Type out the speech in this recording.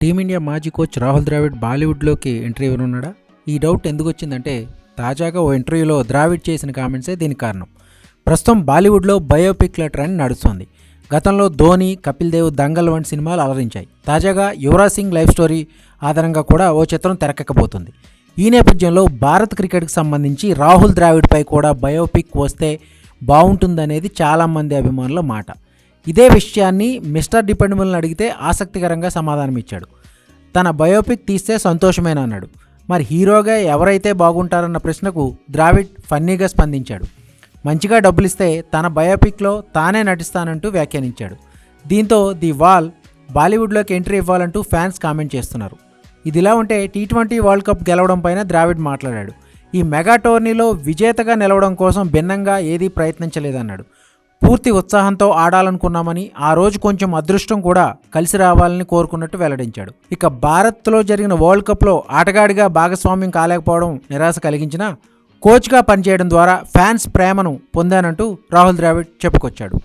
Team India మాజీ coach Rahul Dravid బాలీవుడ్లోకి entry ఇవ్వనున్నాడా? ఈ డౌట్ ఎందుకు వచ్చిందంటే తాజాగా ఓ ఇంటర్వ్యూలో ద్రావిడ్ చేసిన కామెంట్సే దీనికి కారణం. ప్రస్తుతం బాలీవుడ్లో బయోపిక్ల ట్రెండ్ నడుస్తోంది. గతంలో ధోని కపిల్ దేవ్ దంగల్ వంటి సినిమాలు అలరించాయి. తాజాగా యువరాజ్ సింగ్ లైఫ్ స్టోరీ ఆధారంగా కూడా ఓ చిత్రం తెరకెక్కబోతుంది. ఈ నేపథ్యంలో భారత్ క్రికెట్కి సంబంధించి రాహుల్ ద్రావిడ్పై కూడా బయోపిక్ వస్తే బాగుంటుందనేది చాలామంది అభిమానుల మాట. ఇదే విషయాన్ని మిస్టర్ డిపెండబుల్ని అడిగితే ఆసక్తికరంగా సమాధానం ఇచ్చాడు తన బయోపిక్ తీస్తే సంతోషమేనా అన్నాడు. మరి హీరోగా ఎవరైతే బాగుంటారన్న ప్రశ్నకు ద్రావిడ్ ఫన్నీగా స్పందించాడు. మంచిగా డబ్బులు ఇస్తే తన బయోపిక్లో తానే నటిస్తానంటూ వ్యాఖ్యానించాడు. దీంతో ది వాల్ బాలీవుడ్లోకి ఎంట్రీ ఇవ్వాలంటూ ఫ్యాన్స్ కామెంట్ చేస్తున్నారు. ఇదిలా ఉంటే టీ ట్వంటీ వరల్డ్ కప్ గెలవడం పైన ద్రావిడ్ మాట్లాడాడు. ఈ మెగా టోర్నీలో విజేతగా నిలవడం కోసం భిన్నంగా ఏదీ ప్రయత్నించలేదన్నాడు. పూర్తి ఉత్సాహంతో ఆడాలనుకున్నామని ఆ రోజు కొంచెం అదృష్టం కూడా కలిసి రావాలని కోరుకున్నట్టు వెల్లడించాడు. ఇక భారత్లో జరిగిన వరల్డ్ కప్లో ఆటగాడిగా భాగస్వామ్యం కాలేకపోవడం నిరాశ కలిగించినా కోచ్గా పనిచేయడం ద్వారా ఫ్యాన్స్ ప్రేమను పొందానంటూ రాహుల్ ద్రావిడ్ చెప్పుకొచ్చాడు.